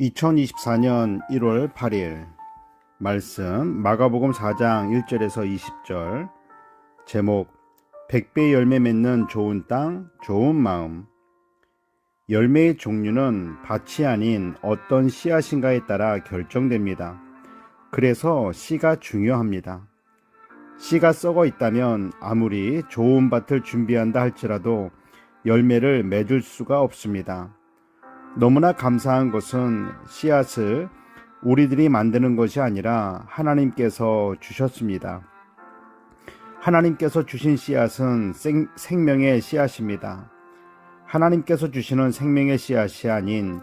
2024년 1월 8일 말씀 마가복음 4장 1절에서 20절 제목 100배 열매 맺는 좋은 땅 좋은 마음 열매의 종류는 밭이 아닌 어떤 씨앗인가에 따라 결정됩니다. 그래서 씨가 중요합니다. 씨가 썩어 있다면 아무리 좋은 밭을 준비한다 할지라도 열매를 맺을 수가 없습니다. 너무나 감사한 것은 씨앗을 우리들이 만드는 것이 아니라 하나님께서 주셨습니다. 하나님께서 주신 씨앗은 생, 생명의 씨앗입니다. 하나님께서 주시는 생명의 씨앗이 아닌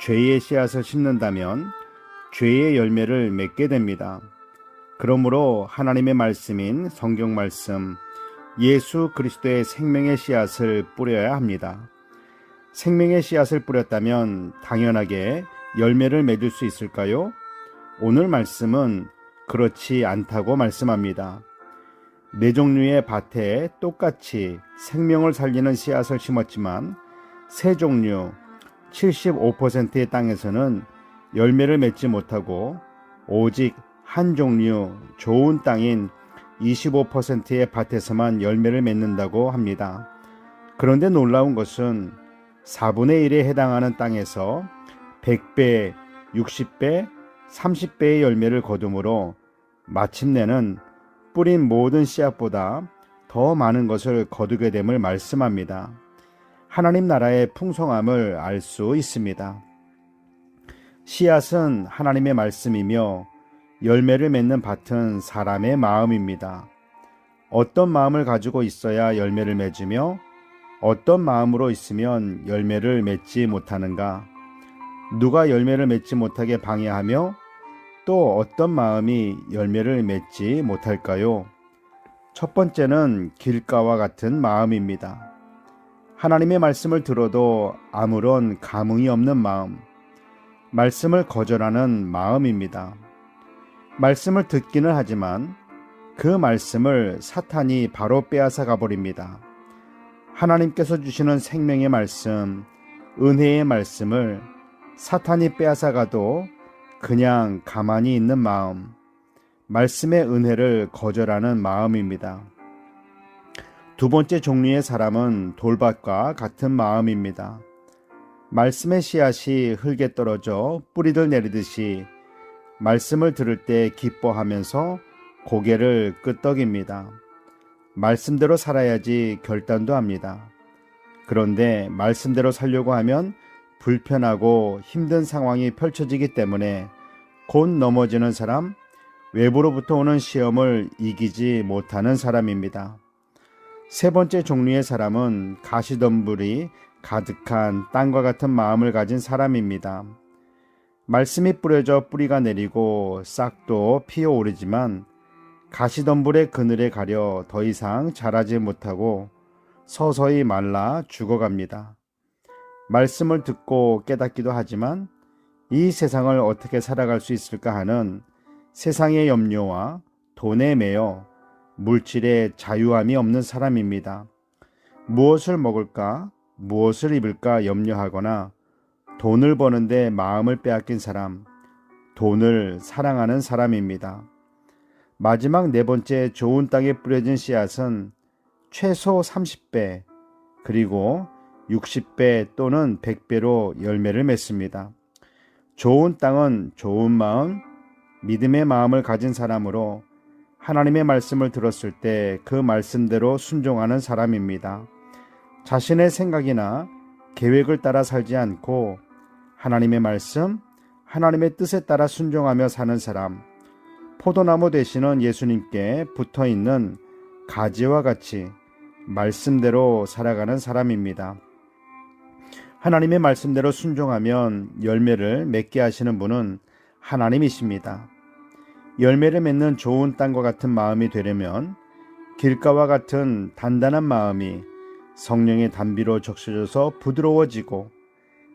죄의 씨앗을 심는다면 죄의 열매를 맺게 됩니다. 그러므로 하나님의 말씀인 성경 말씀, 예수 그리스도의 생명의 씨앗을 뿌려야 합니다. 생명의 씨앗을 뿌렸다면 당연하게 열매를 맺을 수 있을까요? 오늘 말씀은 그렇지 않다고 말씀합니다. 네 종류의 밭에 똑같이 생명을 살리는 씨앗을 심었지만 세 종류 75%의 땅에서는 열매를 맺지 못하고 오직 한 종류 좋은 땅인 25%의 밭에서만 열매를 맺는다고 합니다. 그런데 놀라운 것은 4분의 1에 해당하는 땅에서 100배, 60배, 30배의 열매를 거두므로 마침내는 뿌린 모든 씨앗보다 더 많은 것을 거두게 됨을 말씀합니다. 하나님 나라의 풍성함을 알 수 있습니다. 씨앗은 하나님의 말씀이며 열매를 맺는 밭은 사람의 마음입니다. 어떤 마음을 가지고 있어야 열매를 맺으며 어떤 마음으로 있으면 열매를 맺지 못하는가? 누가 열매를 맺지 못하게 방해하며 또 어떤 마음이 열매를 맺지 못할까요? 첫 번째는 길가와 같은 마음입니다. 하나님의 말씀을 들어도 아무런 감흥이 없는 마음, 말씀을 거절하는 마음입니다. 말씀을 듣기는 하지만 그 말씀을 사탄이 바로 빼앗아 가버립니다. 하나님께서 주시는 생명의 말씀, 은혜의 말씀을 사탄이 빼앗아가도 그냥 가만히 있는 마음, 말씀의 은혜를 거절하는 마음입니다. 두 번째 종류의 사람은 돌밭과 같은 마음입니다. 말씀의 씨앗이 흙에 떨어져 뿌리들 내리듯이 말씀을 들을 때 기뻐하면서 고개를 끄덕입니다. 말씀대로 살아야지 결단도 합니다. 그런데 말씀대로 살려고 하면 불편하고 힘든 상황이 펼쳐지기 때문에 곧 넘어지는 사람, 외부로부터 오는 시험을 이기지 못하는 사람입니다. 세 번째 종류의 사람은 가시덤불이 가득한 땅과 같은 마음을 가진 사람입니다. 말씀이 뿌려져 뿌리가 내리고 싹도 피어오르지만 가시덤불의 그늘에 가려 더 이상 자라지 못하고 서서히 말라 죽어갑니다. 말씀을 듣고 깨닫기도 하지만 이 세상을 어떻게 살아갈 수 있을까 하는 세상의 염려와 돈에 매여 물질의 자유함이 없는 사람입니다. 무엇을 먹을까, 무엇을 입을까 염려하거나 돈을 버는데 마음을 빼앗긴 사람, 돈을 사랑하는 사람입니다. 마지막 네 번째 좋은 땅에 뿌려진 씨앗은 최소 30배 그리고 60배 또는 100배로 열매를 맺습니다. 좋은 땅은 좋은 마음, 믿음의 마음을 가진 사람으로 하나님의 말씀을 들었을 때 그 말씀대로 순종하는 사람입니다. 자신의 생각이나 계획을 따라 살지 않고 하나님의 말씀, 하나님의 뜻에 따라 순종하며 사는 사람, 포도나무 되시는 예수님께 붙어 있는 가지와 같이 말씀대로 살아가는 사람입니다. 하나님의 말씀대로 순종하면 열매를 맺게 하시는 분은 하나님이십니다. 열매를 맺는 좋은 땅과 같은 마음이 되려면 길가와 같은 단단한 마음이 성령의 단비로 적셔져서 부드러워지고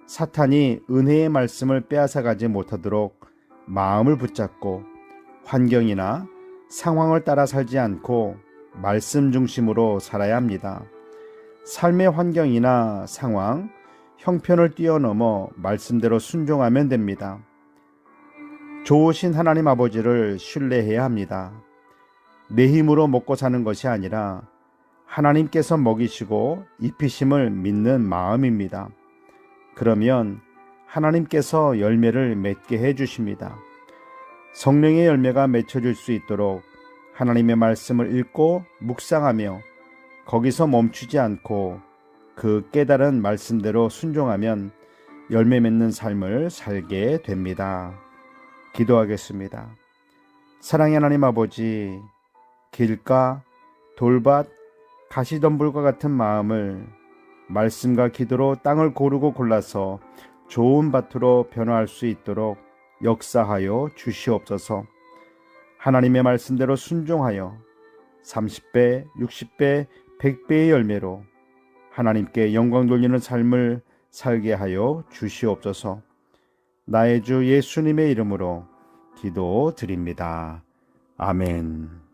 사탄이 은혜의 말씀을 빼앗아가지 못하도록 마음을 붙잡고 환경이나 상황을 따라 살지 않고 말씀 중심으로 살아야 합니다. 삶의 환경이나 상황, 형편을 뛰어넘어 말씀대로 순종하면 됩니다. 좋으신 하나님 아버지를 신뢰해야 합니다. 내 힘으로 먹고 사는 것이 아니라 하나님께서 먹이시고 입히심을 믿는 마음입니다. 그러면 하나님께서 열매를 맺게 해 주십니다. 성령의 열매가 맺혀질 수 있도록 하나님의 말씀을 읽고 묵상하며 거기서 멈추지 않고 그 깨달은 말씀대로 순종하면 열매 맺는 삶을 살게 됩니다. 기도하겠습니다. 사랑의 하나님 아버지, 길가, 돌밭, 가시덤불과 같은 마음을 말씀과 기도로 땅을 고르고 골라서 좋은 밭으로 변화할 수 있도록 역사하여 주시옵소서. 하나님의 말씀대로 순종하여 30배, 60배, 100배의 열매로 하나님께 영광 돌리는 삶을 살게 하여 주시옵소서. 나의 주 예수님의 이름으로 기도 드립니다. 아멘.